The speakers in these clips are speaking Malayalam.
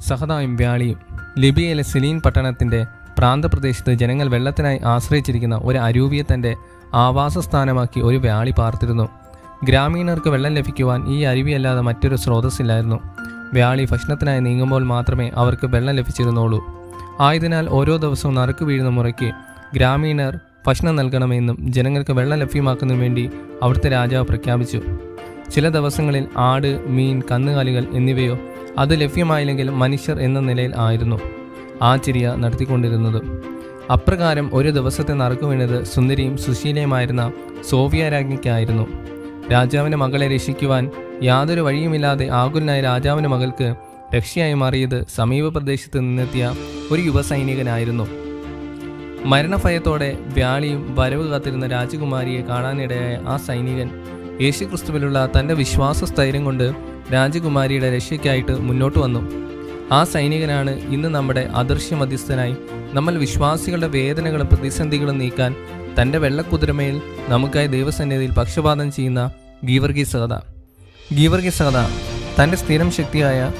സഹതായും വ്യാളിയും ലിബിയയിലെ സെലീൻ പട്ടണത്തിന്റെ പ്രാന്തപ്രദേശത്ത് ജനങ്ങൾ വെള്ളത്തിനായി ആശ്രയിച്ചിരിക്കുന്ന ഒരു അരൂപിയെ തന്റെ ആവാസസ്ഥാനമാക്കി ഒരു വ്യാളി പാർത്തിരുന്നു. ഗ്രാമീണർക്ക് വെള്ളം ലഭിക്കുവാൻ ഈ അരുവിയല്ലാതെ മറ്റൊരു സ്രോതസ്സില്ലായിരുന്നു. വ്യാളി ഭക്ഷണത്തിനായി നീങ്ങുമ്പോൾ മാത്രമേ അവർക്ക് വെള്ളം ലഭിച്ചിരുന്നുള്ളൂ. ആയതിനാൽ ഓരോ ദിവസവും നറുക്ക് വീഴുന്ന മുറയ്ക്ക് ഗ്രാമീണർ ഭക്ഷണം നൽകണമെന്നും ജനങ്ങൾക്ക് വെള്ളം ലഭ്യമാക്കുന്നതിനു വേണ്ടി അവിടുത്തെ രാജാവ് പ്രഖ്യാപിച്ചു. ചില ദിവസങ്ങളിൽ ആട് മീൻ കന്നുകാലികൾ എന്നിവയോ അത് ലഭ്യമായില്ലെങ്കിൽ മനുഷ്യർ എന്ന നിലയിൽ ആയിരുന്നു ആ ചിരിയ നടത്തിക്കൊണ്ടിരുന്നത്. അപ്രകാരം ഒരു ദിവസത്തെ നറുക്കു വീണത് സുന്ദരിയും സുശീലയുമായിരുന്ന സോഫിയ രാജ്ഞിക്കായിരുന്നു. രാജാവിന്റെ മകളെ രക്ഷിക്കുവാൻ യാതൊരു വഴിയുമില്ലാതെ ആകുലനായ രാജാവിന്റെ മകൾക്ക് രക്ഷയായി മാറിയത് സമീപ പ്രദേശത്ത് നിന്നെത്തിയ ഒരു യുവസൈനികനായിരുന്നു മരണഭയത്തോടെ വ്യാളിയും വരവ് കാത്തിരുന്ന രാജകുമാരിയെ കാണാനിടയായ ആ സൈനികൻ യേശുക്രിസ്തുവിലുള്ള തന്റെ വിശ്വാസ സ്ഥൈര്യം കൊണ്ട് രാജകുമാരിയുടെ രക്ഷയ്ക്കായിട്ട് മുന്നോട്ട് വന്നു. ആ സൈനികനാണ് ഇന്ന് നമ്മുടെ അദൃശ്യ മധ്യസ്ഥനായി നമ്മൾ വിശ്വാസികളുടെ വേദനകളും പ്രതിസന്ധികളും നീക്കാൻ തന്റെ വെള്ളക്കുതിരമേൽ നമുക്കായി ദൈവസന്നിധിയിൽ പക്ഷപാതം ചെയ്യുന്ന ഗീവർഗി സഹത ഗീവർഗി സഹത തന്റെ സ്ഥിരം ശക്തിയായ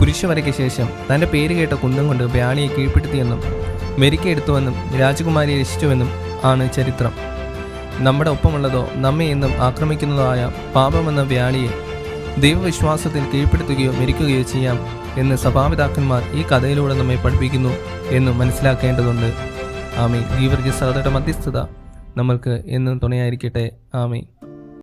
കുരിശുവരയ്ക്ക് ശേഷം തന്റെ പേര് കേട്ട കുന്തം കൊണ്ട് വ്യാളിയെ കീഴ്പ്പെടുത്തിയെന്നും മെരുക്കെടുത്തുവെന്നും രാജകുമാരിയെ രക്ഷിച്ചുവെന്നും ആണ് ചരിത്രം. നമ്മുടെ ഒപ്പമുള്ളതോ നമ്മെ എന്നും ആക്രമിക്കുന്നതോ ആയ പാപമെന്ന വ്യാളിയെ ദൈവവിശ്വാസത്തിൽ കീഴ്പ്പെടുത്തുകയോ മരിക്കുകയോ ചെയ്യാം എന്ന് സഭാപിതാക്കന്മാർ ഈ കഥയിലൂടെ നമ്മെ പഠിപ്പിക്കുന്നു എന്ന് മനസ്സിലാക്കേണ്ടതുണ്ട്. ആമി ഗീവർഗി സഹതയുടെ മധ്യസ്ഥത നമ്മൾക്ക് എന്നും തുണയായിരിക്കട്ടെ. ആമി